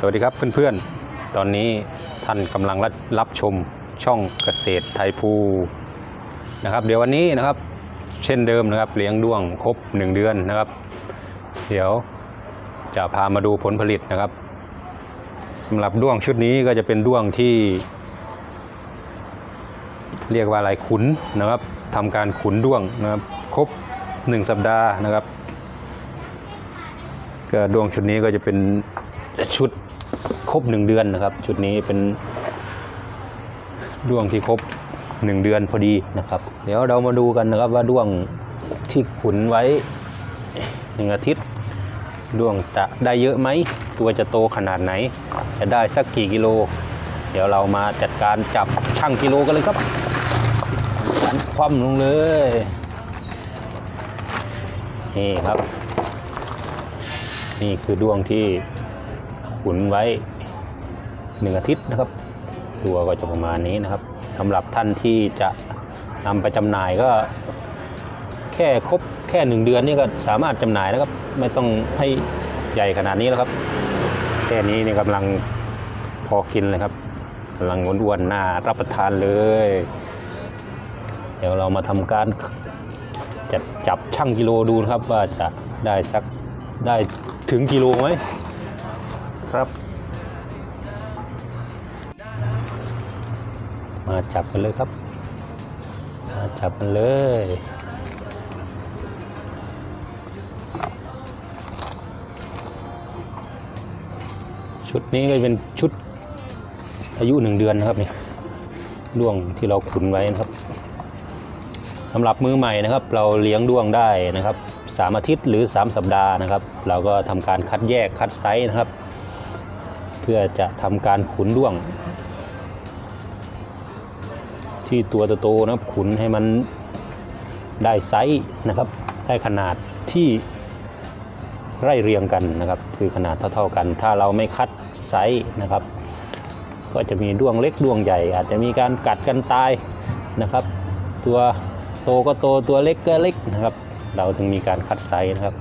สวัสดีครับเพื่อนๆ ตอนนี้ท่านกำลังรับชมช่องเกษตรไทยภูนะครับ เดี๋ยววันนี้นะครับ เช่นเดิมนะครับเลี้ยงด้วงครบ 1 เดือนนะครับ เดี๋ยวจะพามาดูผลผลิตนะครับสำหรับด้วงชุดนี้ก็จะเป็นด้วงที่ เรียกว่าอะไรขุนนะครับทำการขุนด้วงนะครับครบ 1 สัปดาห์นะครับก็ดวงชุดนี้ก็จะเป็น ชุดครบหนึ่งเดือนนะครับ ชุดนี้เป็นดวงที่ครบหนึ่งเดือนพอดีนะครับ เดี๋ยวเรามาดูกันนะครับว่าดวงที่ขุนไว้หนึ่งอาทิตย์ดวงจะได้เยอะไหม ตัวจะโตขนาดไหน จะได้สักกี่กิโล เดี๋ยวเรามาจัดการจับช่างกิโลกันเลยครับคว่ำลงเลยนี่ครับ นี่คือดวงที่ ขุนไว้หนึ่งอาทิตย์นะครับ ตัวก็จะประมาณนี้นะครับสำหรับท่านที่จะนำไปจำหน่ายก็ แค่ครบแค่หนึ่งเดือนนี่ก็สามารถจำหน่ายแล้วครับ ไม่ต้องให้ใหญ่ขนาดนี้แล้วครับ แค่นี้นี่กำลังพอกินเลยครับกำลังอ้วนๆน่ารับประทานเลย เดี๋ยวเรามาทำการจัดจับช่างกิโลดูนะครับว่าจะได้สักได้ถึงกิโลไหม ครับ มาจับกันเลยครับ มาจับกันเลยชุดนี้ก็เป็นชุดอายุหนึ่งเดือนนะครับนี่ด้วงที่เราขุนไว้นะครับสำหรับมือใหม่นะครับ เราเลี้ยงด้วงได้นะครับสามอาทิตย์หรือ 3 สัปดาห์นะครับ เราก็ทำการคัดแยกคัดไซส์นะครับ พื่อจะทำการขุนด้วง ที่ตัวโตๆนะครับขุนให้มันได้ไซส์นะครับได้ขนาดที่ไร่เรียงกันนะครับคือขนาดเท่าๆกัน ถ้าเราไม่คัดไซส์นะครับ ก็จะมีด้วงเล็กด้วงใหญ่ อาจจะมีการกัดกันตายนะครับ ตัวโตก็โตตัวเล็กก็เล็กนะครับ เราถึงมีการคัดไซส์นะครับ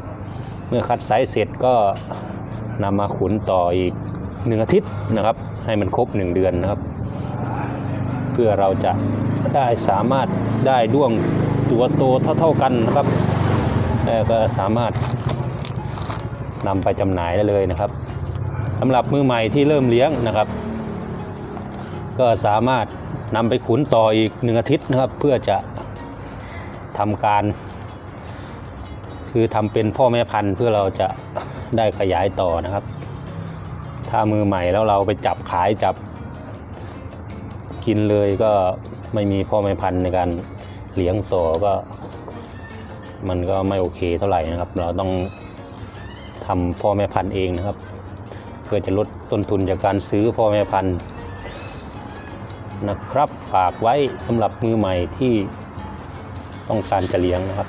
เมื่อคัดไซส์เสร็จก็นำมาขุนต่ออีก หนึ่งอาทิตย์นะครับ ให้มันครบหนึ่งเดือนนะครับ เพื่อเราจะได้สามารถได้ด้วงตัวโตเท่าๆกันนะครับแล้วก็สามารถนำไปจำหน่ายได้เลยนะครับสำหรับมือใหม่ที่เริ่มเลี้ยงนะครับ ก็สามารถนำไปขุนต่ออีกหนึ่งอาทิตย์นะครับ เพื่อจะทำการ คือทำเป็นพ่อแม่พันธุ์เพื่อเราจะได้ขยายต่อนะครับ ถ้ามือใหม่แล้วเราไปจับขายจับ กินเลยก็ไม่มีพ่อแม่พันในการเลี้ยงต่อก็ มันก็ไม่โอเคเท่าไหร่นะครับ เราต้องทำพ่อแม่พันธุ์เองนะครับ เพื่อจะลดต้นทุนจากการซื้อพ่อแม่พันธุ์นะครับ ฝากไว้สำหรับมือใหม่ที่ต้องการจะเลี้ยงนะครับ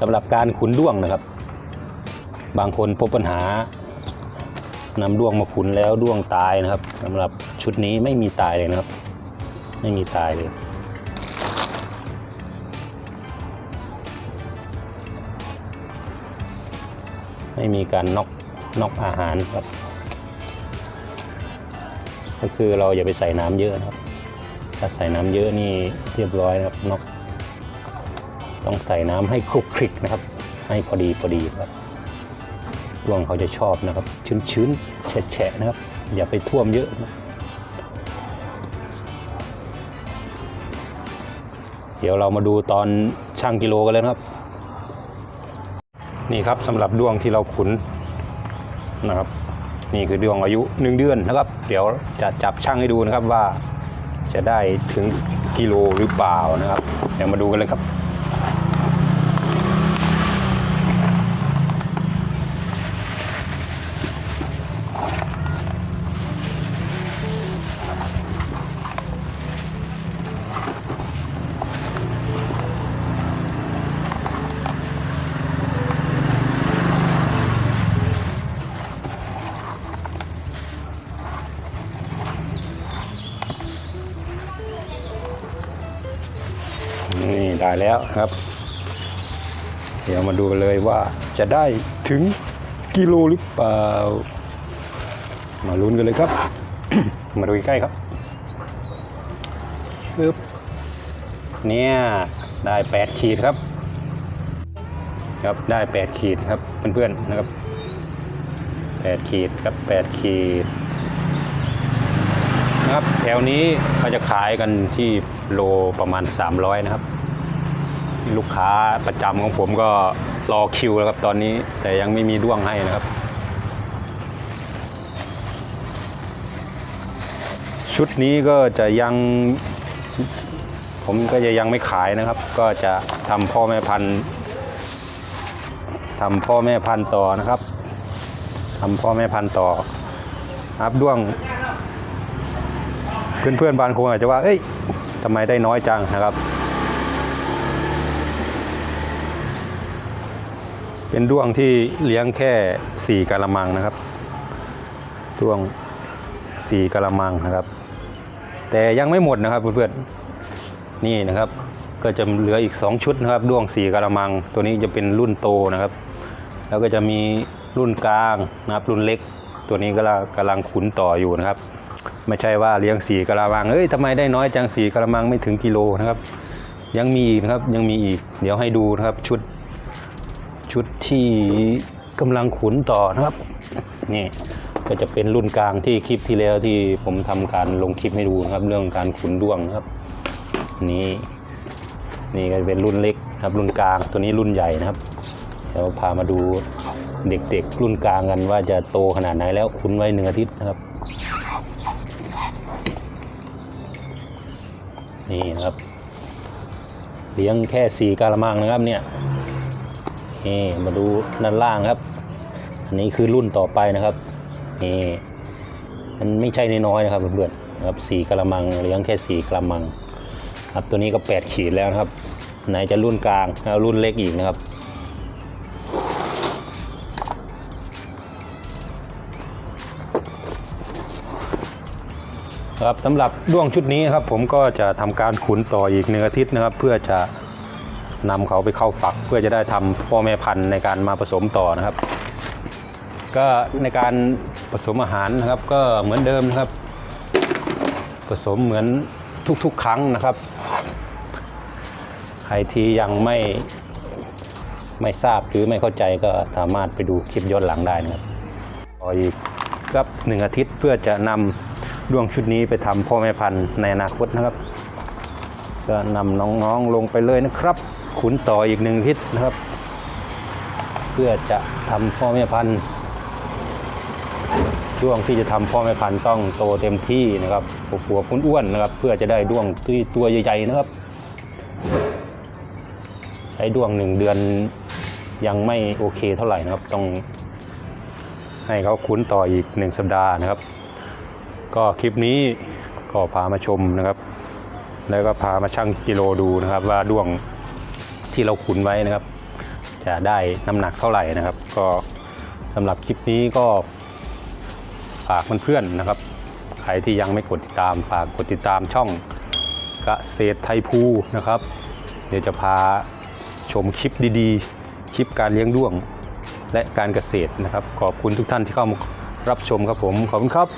สำหรับการขุนด้วงนะครับ บางคนพบปัญหานำด้วงมาขุนแล้วด้วงตายนะครับสำหรับชุดนี้ไม่มีตายเลยนะครับ ไม่มีตายเลยไม่มีการน็อกน็อกอาหารครับ ก็คือเราอย่าไปใส่น้ำเยอะนะครับ ถ้าใส่น้ำเยอะนี่เรียบร้อยนะครับน็อก ต้องใส่น้ำให้คลุกคลิกนะครับ ให้พอดีพอดีครับดวงเขาจะชอบนะครับ ชื้นๆแฉะๆนะครับ อย่าไปท่วมเยอะนะเดี๋ยวเรามาดูตอนช่างกิโลกันเลยครับ นี่ครับสำหรับดวงที่เราขุนนะครับ นี่คือดวงอายุหนึ่งเดือนนะครับ เดี๋ยวจะจับช่างให้ดูนะครับว่าจะได้ถึงกิโลหรือเปล่านะครับ เดี๋ยวมาดูกันเลยครับ นี่ได้แล้วครับ เดี๋ยวมาดูกันเลยว่าจะได้ถึงกิโลหรือเปล่า มาลุ้นกันเลยครับ มาดูใกล้ๆครับปึ๊บเนี่ยได้ 8 ขีดครับ ครับได้ 8 ขีดครับเพื่อนๆนะครับ 8 ขีดครับ 8 ขีดนะครับแถวนี้เขาจะขายกันที่โลประมาณ 300 นะครับ ลูกค้าประจำของผมก็รอคิวแล้วครับตอนนี้แต่ยังไม่มีด้วงให้นะครับ ชุดนี้ก็จะยัง ผมก็จะยังไม่ขายนะครับ ก็จะทำพ่อแม่พันธุ์ทำพ่อแม่พันธุ์ต่อนะครับทำพ่อแม่พันธุ์ต่อครับด้วง เพื่อนๆบางคนอาจจะว่า เอ้ยทำไมได้น้อยจังนะครับ เป็นด้วงที่เลี้ยงแค่ 4กะละมังนะครับ ด้วง 4กะละมังนะครับ แต่ยังไม่หมดนะครับเพื่อนๆนี่นะครับก็จะเหลืออีก 2 ชุดนะครับ ด้วง 4กะละมัง ตัวนี้จะเป็นรุ่นโตนะครับ แล้วก็จะมีรุ่นกลางนะครับรุ่นเล็ก ตัวนี้ก็กำลังขุนต่ออยู่นะครับ ไม่ใช่ว่าเลี้ยง4กะละมังเอ้ยทำไมได้น้อยจัง4กะละมังไม่ถึงกิโลนะครับ ยังมีอีกนะครับยังมีอีกเดี๋ยวให้ดูนะครับชุด ชุดที่กำลังขุนต่อนะครับ นี่ก็จะเป็นรุ่นกลางที่คลิปที่แล้วที่ผมทำการลงคลิปให้ดูนะครับ เรื่องการขุนด้วงนะครับ นี่นี่ก็เป็นรุ่นเล็กครับ รุ่นกลางตัวนี้รุ่นใหญ่นะครับเดี๋ยวพามาดูเด็กๆ รุ่นกลางกันว่าจะโตขนาดไหนแล้วขุนไว้หนึ่งอาทิตย์นะครับ นี่นะครับเลี้ยงแค่สี่กะละมังนะครับเนี่ย นี่มาดูด้านล่างครับ อันนี้คือรุ่นต่อไปนะครับนี่มันไม่ใช่น้อยๆนะครับเพื่อนๆนะครับสี่กะละมังเลี้ยงแค่สี่กะละมังครับตัวนี้ก็แปดขีดแล้วนะครับ ไหนจะรุ่นกลางแล้วรุ่นเล็กอีกนะครับครับสำหรับด้วงชุดนี้ครับผมก็จะทำการขุนต่ออีกหนึ่งอาทิตย์นะครับ เพื่อจะ นำเขาไปเข้าฝักเพื่อจะได้ทำพ่อแม่พันธุ์ในการมาผสมต่อนะครับ ก็ในการผสมอาหารนะครับ ก็เหมือนเดิมนะครับ ผสมเหมือนทุกๆ ครั้งนะครับใครที่ยังไม่ไม่ทราบหรือไม่เข้าใจก็สามารถไปดูคลิปย้อนหลังได้นะครับรออีกครับหนึ่งอาทิตย์เพื่อจะนำดวงชุดนี้ไปทำพ่อแม่พันธุ์ในอนาคตนะครับ ก็นำน้องๆลงไปเลยนะครับ ขุนต่ออีกหนึ่งอาทิตย์นะครับ เพื่อจะทำพ่อแม่พันธุ์ ช่วงที่จะทำพ่อแม่พันธุ์ต้องโตเต็มที่นะครับหัวๆอ้วนนะครับ เพื่อจะได้ด้วงที่ตัวใหญ่ๆนะครับ ใช้ด้วงหนึ่งเดือนยังไม่โอเคเท่าไหร่นะครับ ต้องให้เขาคุ้นต่ออีกหนึ่งสัปดาห์นะครับ ก็คลิปนี้ก็พามาชมนะครับ แล้วก็พามาชั่งกิโลดูนะครับว่าด้วง ที่เราขุนไว้นะครับ จะได้น้ำหนักเท่าไหร่นะครับ ก็สำหรับคลิปนี้ก็ฝากเพื่อนๆนะครับใครที่ยังไม่กดติดตามฝากกดติดตามช่องเกษตรไทยภูนะครับ เดี๋ยวจะพาชมคลิปดีๆ คลิปการเลี้ยงด้วงและการเกษตรนะครับ ขอบคุณทุกท่านที่เข้ามารับชมครับผม ขอบคุณครับ